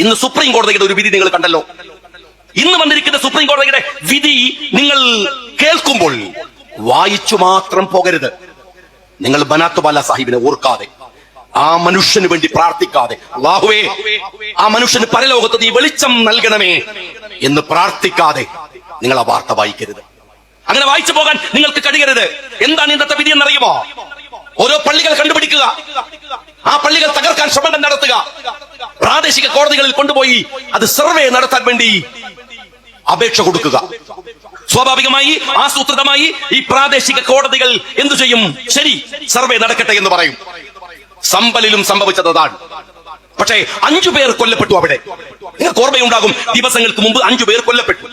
ഇന്ന് സുപ്രീം കോടതിയുടെ ഒരു വിധി നിങ്ങൾ കണ്ടല്ലോ. ഇന്ന് വന്നിരിക്കുന്ന സുപ്രീം കോടതിയുടെ വിധി നിങ്ങൾ കേൾക്കുമ്പോൾ വായിച്ചു മാത്രം പോകരുത്. നിങ്ങൾ ബനാത്തുബാല സാഹിബിനെ ഓർക്കാതെ ആ മനുഷ്യന് വേണ്ടി പ്രാർത്ഥിക്കാതെ അള്ളാഹുവേ ആ മനുഷ്യന് പരലോകത്ത് നീ വെളിച്ചം നൽകണമേ എന്ന് പ്രാർത്ഥിക്കാതെ നിങ്ങൾ ആ വാർത്ത വായിക്കരുത്. അങ്ങനെ വായിച്ചു പോകാൻ നിങ്ങൾക്ക് കഴിയരുത്. എന്താണ് ഇന്നത്തെ വിധി എന്നറിയുമോ? ഓരോ പള്ളികൾ കണ്ടുപിടിക്കുക. ആ പള്ളികൾ തകർക്കാൻ ശ്രമം നടത്തുക. പ്രാദേശിക കോടതികളിൽ കൊണ്ടുപോയി അത് സർവേ നടത്താൻ വേണ്ടി അപേക്ഷ കൊടുക്കുക. സ്വാഭാവികമായി ആസൂത്രിതമായി ഈ പ്രാദേശിക കോടതികൾ എന്തു ചെയ്യും? ശരി സർവേ നടക്കട്ടെ എന്ന് പറയും. സമ്പലിലും സംഭവിച്ചതാണ്. പക്ഷേ അഞ്ചു പേർ കൊല്ലപ്പെട്ടു അവിടെ. നിങ്ങൾക്ക് ഓർമ്മയുണ്ടാകും ദിവസങ്ങൾക്ക് മുമ്പ് അഞ്ചു പേർ കൊല്ലപ്പെട്ടു.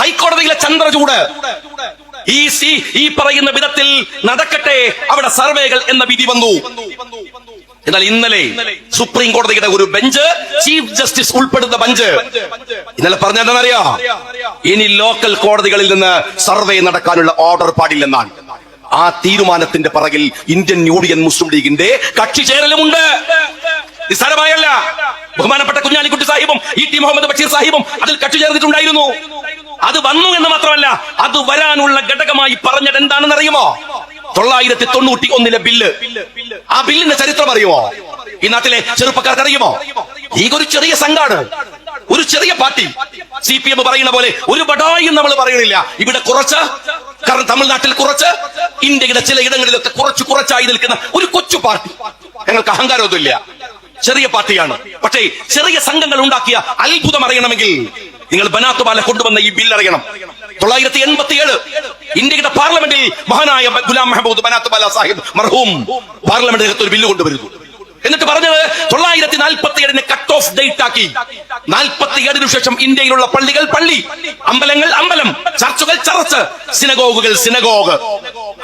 ഹൈക്കോടതിയിലെ ചന്ദ്രചൂട്. ഈ സി ഈ പറയുന്ന വിധത്തിൽ നടക്കട്ടെ അവിടെ സർവേകൾ എന്ന വിധി വന്നു. എന്നാൽ ഇന്നലെ സുപ്രീം കോടതിയുടെ ഒരു ബെഞ്ച് ചീഫ് ജസ്റ്റിസ് ഉൾപ്പെടുന്ന ബെഞ്ച്. ഇന്നലെ പറഞ്ഞെന്താണെന്നറിയോ ഇനി ലോക്കൽ കോടതികളിൽ നിന്ന് സർവേ നടക്കാനുള്ള ഓർഡർ പാടില്ലെന്നാണ്. ആ തീരുമാനത്തിന്റെ പറകിൽ ഇന്ത്യൻ യൂണിയൻ മുസ്ലിം ലീഗിന്റെ കക്ഷി ചേരലുമുണ്ട്. നിസ്സാരമായല്ല. ബഹുമാനപ്പെട്ട കുഞ്ഞാലിക്കുട്ടി സാഹിബും ഇ ടി മുഹമ്മദ് ബഷീർ സാഹിബും അതിൽ കക്ഷി ചേർന്നിട്ടുണ്ടായിരുന്നു. അത് വന്നു എന്ന് മാത്രമല്ല അത് വരാനുള്ള ഘടകമായി പറഞ്ഞത് എന്താണെന്ന് അറിയുമോ തൊള്ളായിരത്തി തൊണ്ണൂറ്റി ഒന്നിലെ ബില്ല്. ആ ബില്ലിന്റെ ചരിത്രം അറിയുമോ? ഈ നാട്ടിലെ ചെറുപ്പക്കാർക്ക് അറിയുമോ? ഈ ഒരു ചെറിയ സംഘാണ് ഒരു ചെറിയ പാർട്ടി. സി പി എം പറയുന്ന പോലെ ഒരു ബഡായും നമ്മൾ പറയുന്നില്ല. ഇവിടെ കുറച്ച് കാരണം തമിഴ്നാട്ടിൽ കുറച്ച് ഇന്ത്യയുടെ ചില ഇടങ്ങളിലൊക്കെ കുറച്ച് കുറച്ചായി നിൽക്കുന്ന ഒരു കൊച്ചു പാർട്ടി. ഞങ്ങൾക്ക് അഹങ്കാരമൊന്നുമില്ല. ചെറിയ പാർട്ടിയാണ്. പക്ഷേ ചെറിയ സംഘങ്ങൾ ഉണ്ടാക്കിയ അത്ഭുതം അറിയണമെങ്കിൽ നിങ്ങൾ ബനാത്തുബാല കൊണ്ടുവന്ന ഈ ബില്ല് അറിയണം തൊള്ളായിരത്തി എൺപത്തി ഏഴ് ഇന്ത്യയുടെ പാർലമെന്റിൽ മഹാനായ ഗുലാം മെഹബൂദ് ബനാത്തുബാല സാഹിബ് മർഹൂം പാർലമെന്റിനകത്ത് ഒരു ബില്ല് കൊണ്ടുവരുന്നു. എന്നിട്ട് പറഞ്ഞത് തൊള്ളായിരത്തി നാൽപ്പത്തി ഏഴിന് കട്ട് ഓഫ് ഡേറ്റ് ആക്കി. നാൽപ്പത്തി ഏഴിനു ശേഷം ഇന്ത്യയിലുള്ള പള്ളികൾ പള്ളി അമ്പലങ്ങൾ അമ്പലം ചർച്ചുകൾ ചർച്ച് സിനഗോഗുകൾ സിനഗോഗ്.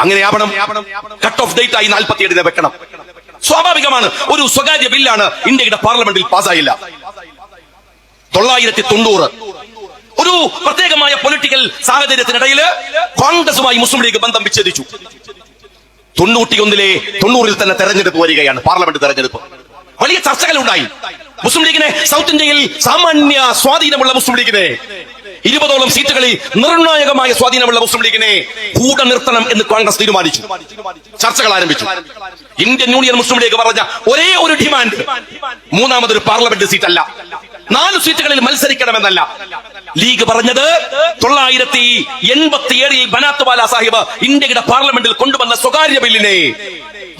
അങ്ങനെ ആവണം. കട്ട് ഓഫ് ഡേറ്റ് ആയി നാൽപ്പത്തി ഏഴിനെ വെക്കണം. സ്വാഭാവികമാണ് ഒരു സ്വകാര്യ ബില്ലാണ് ഇന്ത്യയുടെ പാർലമെന്റിൽ പാസ്സായില്ല തൊള്ളായിരത്തി തൊണ്ണൂറ് ഒരു പ്രത്യേകമായ പൊളിറ്റിക്കൽ സാഹചര്യത്തിനിടയിൽ കോൺഗ്രസുമായി മുസ്ലിം ലീഗ് ബന്ധം വിച്ഛേദിച്ചു. തൊണ്ണൂറ്റിയൊന്നിലെ തൊണ്ണൂറിൽ തന്നെ തെരഞ്ഞെടുപ്പ് വരികയാണ് പാർലമെന്റ് തെരഞ്ഞെടുപ്പ്. വലിയ ചർച്ചകൾ ഉണ്ടായി മുസ്ലിം ലീഗിനെ സൗത്ത് ഇന്ത്യയിൽ സാമാന്യ സ്വാധീനമുള്ള മുസ്ലിം ലീഗിനെ ഇരുപതോളം സീറ്റുകളിൽ നിർണായകമായ സ്വാധീനമുള്ള മുസ്ലിം ലീഗിനെ കൂടെ നിർത്തണം എന്ന് കോൺഗ്രസ് തീരുമാനിച്ചു. ചർച്ചകൾ ആരംഭിച്ചു. ഇന്ത്യൻ യൂണിയൻ മുസ്ലിം ലീഗ് പറഞ്ഞ ഒരേ ഒരു ഡിമാൻഡ് മൂന്നാമതൊരു പാർലമെന്റ് സീറ്റ് അല്ല നാല് സീറ്റുകളിൽ മത്സരിക്കണമെന്നല്ല. ലീഗ് പറഞ്ഞത് തൊള്ളായിരത്തി എൺപത്തി ഏഴിൽ ബനാത്തുവാല സാഹിബ് ഇന്ത്യയുടെ പാർലമെന്റിൽ കൊണ്ടുവന്ന സ്വകാര്യ ബില്ലിനെ.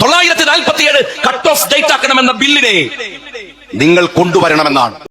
തൊള്ളായിരത്തി നാൽപ്പത്തി ഏഴ് കട്ട് ഓഫ് ഡേറ്റ് ആക്കണമെന്ന ബില്ലിനെ നിങ്ങൾ കൊണ്ടുവരണമെന്നാണ്.